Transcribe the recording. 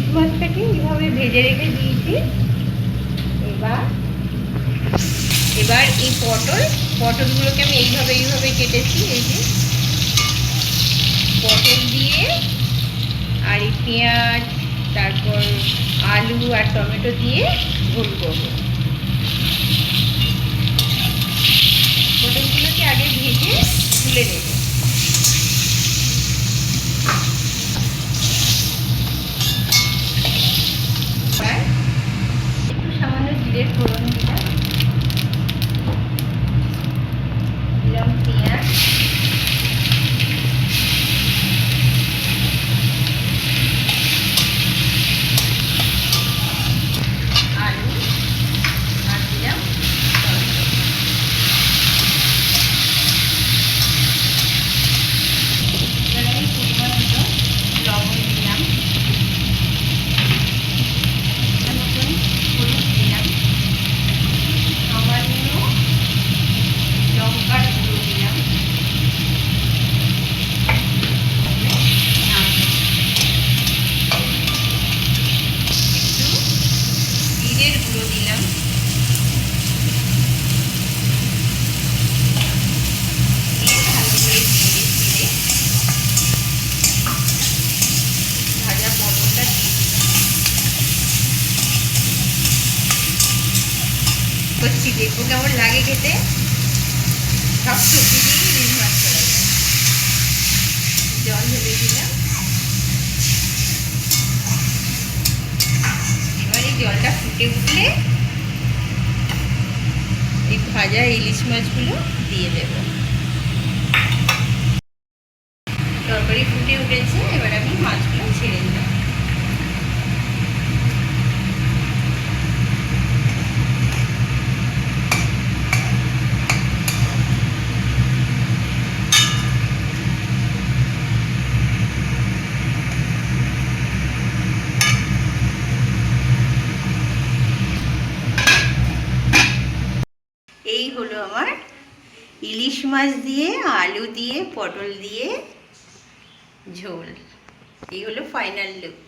ইলিশ মাছটাকে এইভাবে ভেজে রেখে দিয়েছি। এবার এবার এই পটল, পটলগুলোকে আমি এইভাবে এইভাবে কেটেছি, এই যে। পটল দিয়ে আর এই পেঁয়াজ, তারপর আলু আর টমেটো দিয়ে ঝোল করব। পটলগুলোকে আগে ভেজে তুলে নেব। রেট জিরের গুঁড়ো দিলাম। করছি দেখব কেমন লাগে খেতে। সব সবজি দিয়ে ইলিশ মাছ করা যায় জল ঢেলে দিলাম এবার এই জলটা ফুটে উঠলে এই ভাজা ইলিশ মাছগুলো দিয়ে দেব। তরকারি ফুটে উঠেছে এবার আমি মাছগুলো ছেড়ে দিলাম এই হলো আমার ইলিশ মাছ দিয়ে, আলু দিয়ে, পটল দিয়ে ঝোল। এই হলো ফাইনাল লুক